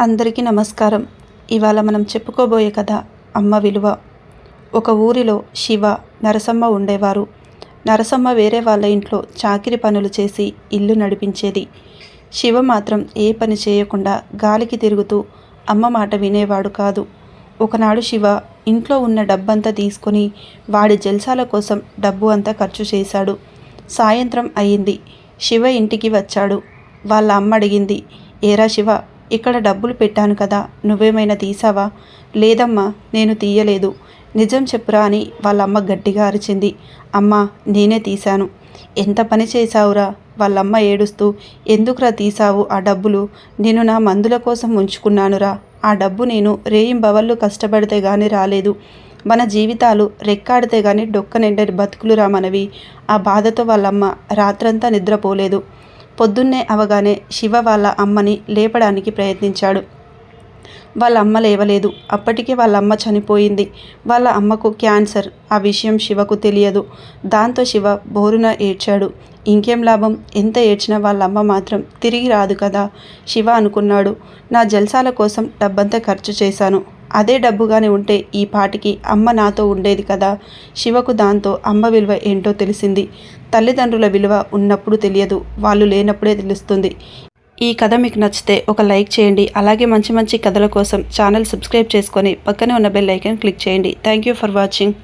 అందరికీ నమస్కారం. ఇవాళ మనం చెప్పుకోబోయే కథ అమ్మ విలువ. ఒక ఊరిలో శివ నరసమ్మ ఉండేవారు. నరసమ్మ వేరే వాళ్ళ ఇంట్లో చాకిరి పనులు చేసి ఇల్లు నడిపించేది. శివ మాత్రం ఏ పని చేయకుండా గాలికి తిరుగుతూ అమ్మ మాట వినేవాడు కాదు. ఒకనాడు శివ ఇంట్లో ఉన్న డబ్బంతా తీసుకొని వాడి జల్సాల కోసం డబ్బు అంతా ఖర్చు చేశాడు. సాయంత్రం అయింది శివ ఇంటికి వచ్చాడు. వాళ్ళ అమ్మ అడిగింది ఏరా శివ ఇక్కడ డబ్బులు పెట్టాను కదా నువ్వేమైనా తీసావా? లేదమ్మా నేను తీయలేదు. నిజం చెప్పురా అని వాళ్ళమ్మ గట్టిగా అరిచింది. అమ్మా నేనే తీశాను. ఎంత పని చేశావురా? వాళ్ళమ్మ ఏడుస్తూ ఎందుకురా తీసావు ఆ డబ్బులు? నేను నా మందుల కోసం ఉంచుకున్నానురా. ఆ డబ్బు నేను రేయింబవళ్ళు కష్టపడితే గాని రాలేదు. మన జీవితాలు రెక్కాడితే గాని డొక్క నిండని బతుకులురా మనవి. ఆ బాధతో వాళ్ళమ్మ రాత్రంతా నిద్రపోలేదు. పొద్దున్నే అవగానే శివ వాళ్ళ అమ్మని లేపడానికి ప్రయత్నించాడు. వాళ్ళ అమ్మ లేవలేదు. అప్పటికే వాళ్ళ అమ్మ చనిపోయింది. వాళ్ళ అమ్మకు క్యాన్సర్. ఆ విషయం శివకు తెలియదు. దాంతో శివ బోరున ఏడ్చాడు. ఇంకేం లాభం? ఎంత ఏడ్చినా వాళ్ళ అమ్మ మాత్రం తిరిగి రాదు కదా? శివ అనుకున్నాడు. నా జల్సాల కోసం డబ్బంతా ఖర్చు చేశాను. అదే డబ్బుగానే ఉంటే ఈ పాటికి అమ్మ నాతో ఉండేది కదా. శివకు దాంతో అమ్మ విలువ ఏంటో తెలిసింది. తల్లిదండ్రుల విలువ ఉన్నప్పుడు తెలియదు వాళ్ళు లేనప్పుడే తెలుస్తుంది. ఈ కథ మీకు నచ్చితే ఒక లైక్ చేయండి అలాగే మంచి మంచి కథల కోసం ఛానల్ సబ్స్క్రైబ్ చేసుకొని పక్కనే ఉన్న బెల్ ఐకాన్ క్లిక్ చేయండి. Thank you for watching.